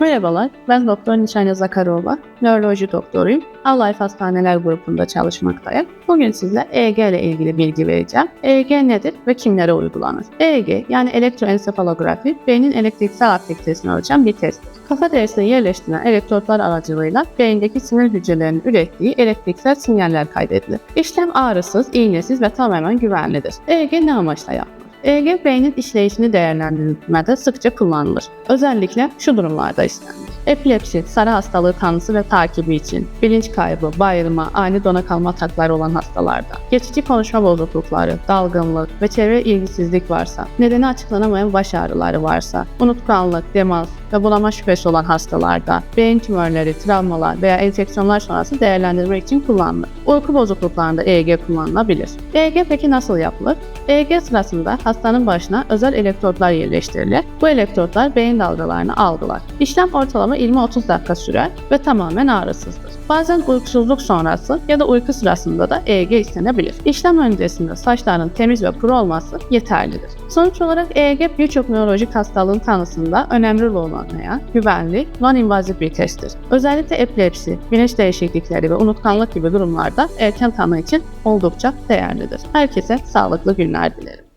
Merhabalar, ben Doktor Nişane Zakarova, nöroloji doktoruyum. Life Hastaneler grubunda çalışmaktayım. Bugün size EEG ile ilgili bilgi vereceğim. EEG nedir ve kimlere uygulanır? EEG yani elektroensefalografi, beynin elektriksel aktivitesini ölçen bir testtir. Kafa derisine yerleştirilen elektrotlar aracılığıyla beyindeki sinir hücrelerinin ürettiği elektriksel sinyaller kaydedilir. İşlem ağrısız, iğnesiz ve tamamen güvenlidir. EEG ne amaçla yapılır? EEG beynin işleyişini değerlendirmede sıkça kullanılır. Özellikle şu durumlarda istenir. Epilepsi, sarı hastalığı tanısı ve takibi için, bilinç kaybı, bayılma, ani dona kalma atakları olan hastalarda, geçici konuşma bozuklukları, dalgınlık ve çevre ilgisizlik varsa, nedeni açıklanamayan baş ağrıları varsa, unutkanlık, demans ve bulama şüphesi olan hastalarda, beyin tümörleri, travmalar veya enfeksiyonlar sonrası değerlendirmek için kullanılır. Uyku bozukluklarında EEG kullanılabilir. EEG peki nasıl yapılır? EEG sırasında hastanın başına özel elektrotlar yerleştirilir. Bu elektrotlar beyin dalgalarını algılar. İşlem ortalama 20-30 dakika sürer ve tamamen ağrısızdır. Bazen uykusuzluk sonrası ya da uyku sırasında da EEG istenebilir. İşlem öncesinde saçların temiz ve kuru olması yeterlidir. Sonuç olarak EEG birçok nörolojik hastalığın tanısında önemli rol oynayan, güvenli, non-invazif bir testtir. Özellikle epilepsi, bilinç değişiklikleri ve unutkanlık gibi durumlarda erken tanı için oldukça değerlidir. Herkese sağlıklı günler dilerim.